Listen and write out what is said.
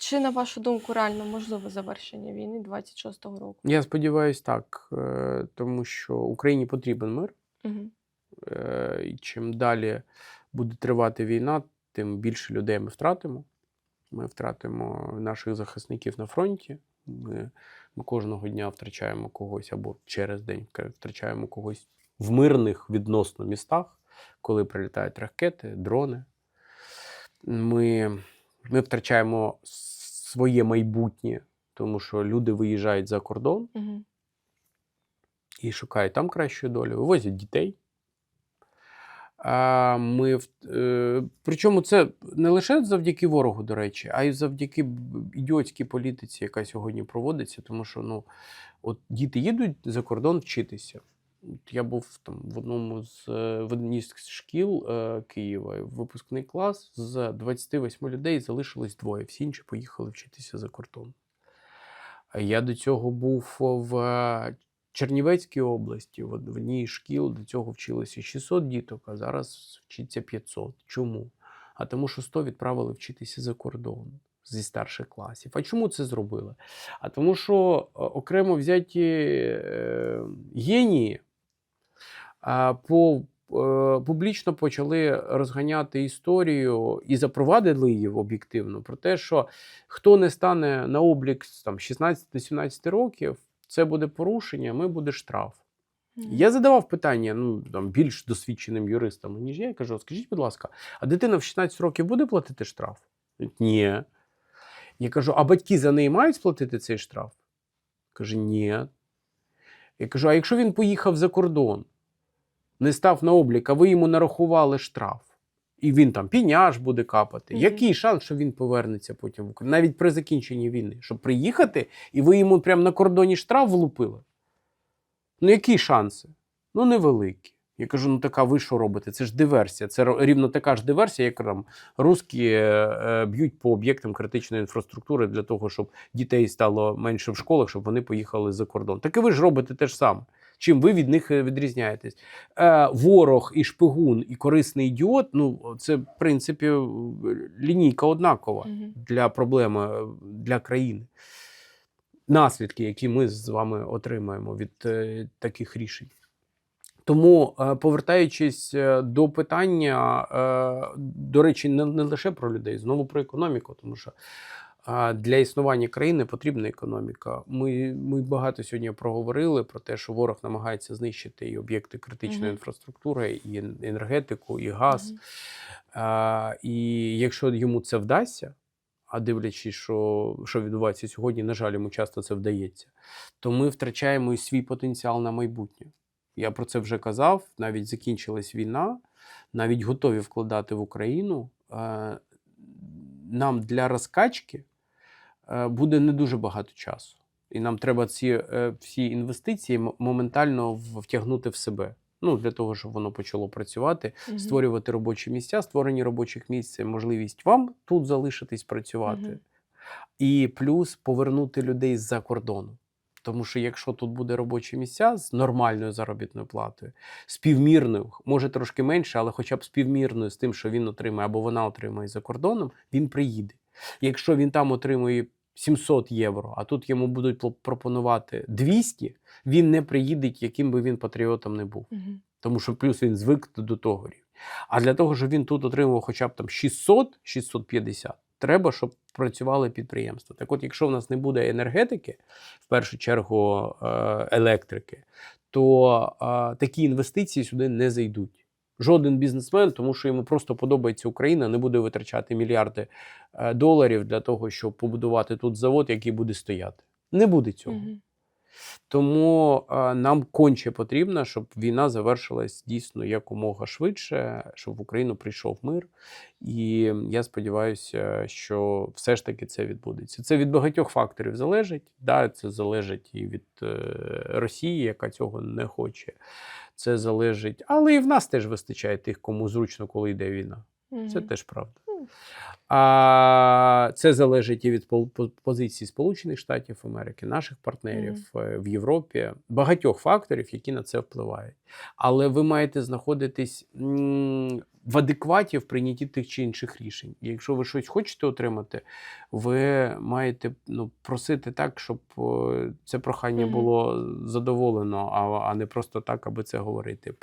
Чи на вашу думку реально можливе завершення війни 26-го року? Я сподіваюся, так, е, тому що Україні потрібен мир. Угу. І чим далі буде тривати війна, тим більше людей ми втратимо. Ми втратимо наших захисників на фронті. Ми, ми кожного дня втрачаємо когось або через день втрачаємо когось в мирних відносно містах, коли прилітають ракети, дрони. Ми, ми втрачаємо своє майбутнє, тому що люди виїжджають за кордон Угу. і шукають там кращої долі, вивозять дітей. А ми, е, причому це не лише завдяки ворогу, до речі, а й завдяки ідіотській політиці, яка сьогодні проводиться, тому що ну, от діти їдуть за кордон вчитися. Я був там в одному з е, в одній з шкіл е, Києва, і випускний клас з 28 людей залишилось двоє, всі інші поїхали вчитися за кордон. Я до цього був в Чернівецькій області, в од- одній шкіл до цього вчилося 600 діток, а зараз вчиться 500. Чому? А тому, що 100 відправили вчитися за кордон зі старших класів. А чому це зробили? А тому, що е, окремо взяті е, генії по, е, публічно почали розганяти історію і запровадили її об'єктивно про те, що хто не стане на облік там 16-17 років, це буде порушення, ми буде штраф. Я задавав питання ну, там, більш досвідченим юристам, ніж я. Я кажу: скажіть, будь ласка, а дитина в 16 років буде платити штраф? Ні. Я кажу, а батьки за неї мають сплатити цей штраф? Каже, ні. Я кажу, а якщо він поїхав за кордон, не став на облік, а ви йому нарахували штраф, і він там піняж буде капати. Мгм. Який шанс, що він повернеться потім в Україну? Навіть при закінченні війни, щоб приїхати, і ви йому прямо на кордоні штраф влупили? Ну, які шанси? Ну, невеликі. Я кажу: ну така ви що робите? Це ж диверсія. Це рівно така ж диверсія, як там русські е, е, б'ють по об'єктам критичної інфраструктури для того, щоб дітей стало менше в школах, щоб вони поїхали за кордон. Так і ви ж робите те ж саме. Чим ви від них е, відрізняєтесь? Е, ворог і шпигун, і корисний ідіот ну це в принципі е, лінійка однакова для проблеми для країни. Наслідки, які ми з вами отримаємо від е, таких рішень. Тому, е, повертаючись до питання, е, до речі, не, не лише про людей, знову про економіку, тому що е, для існування країни потрібна економіка. Ми, ми багато сьогодні проговорили про те, що ворог намагається знищити і об'єкти критичної Мгм. інфраструктури, і енергетику, і газ. Мгм. А, і якщо йому це вдасться, а дивлячись, що, що відбувається сьогодні, на жаль, йому часто це вдається, то ми втрачаємо і свій потенціал на майбутнє. Я про це вже казав. Навіть закінчилась війна, навіть готові вкладати в Україну. Нам для розкачки буде не дуже багато часу. І нам треба ці е, всі інвестиції моментально втягнути в себе. Ну, для того, щоб воно почало працювати, Мгм. створювати робочі місця. Створення робочих місць можливість вам тут залишитись працювати, Мгм. і плюс повернути людей з-за кордону. Тому що якщо тут буде робочі місця з нормальною заробітною платою, співмірною, може трошки менше, але хоча б співмірною з тим, що він отримає або вона отримає за кордоном, він приїде. Якщо він там отримує 700 євро, а тут йому будуть пропонувати 200, він не приїде, яким би він патріотом не був Мгм. тому що плюс він звик до того рівня. А для того, щоб він тут отримував хоча б там 600-650, треба, щоб працювали підприємства. Так от, якщо в нас не буде енергетики, в першу чергу е, електрики, то е, такі інвестиції сюди не зайдуть. Жоден бізнесмен, тому що йому просто подобається Україна, не буде витрачати мільярди е, доларів для того, щоб побудувати тут завод, який буде стояти. Не буде цього. Мгм. Тому нам конче потрібно, щоб війна завершилась дійсно якомога швидше, щоб в Україну прийшов мир. І я сподіваюся, що все ж таки це відбудеться. Це від багатьох факторів залежить. Да, це залежить і від е, Росії, яка цього не хоче. Це залежить, але і в нас теж вистачає тих, кому зручно, коли йде війна. Це теж правда. А це залежить і від позиції Сполучених Штатів Америки, наших партнерів е, в Європі, багатьох факторів, які на це впливають. Але ви маєте знаходитись в адекваті в прийнятті тих чи інших рішень. І якщо ви щось хочете отримати, ви маєте ну, просити так, щоб е, це прохання було задоволено, а не просто так, аби це говорити.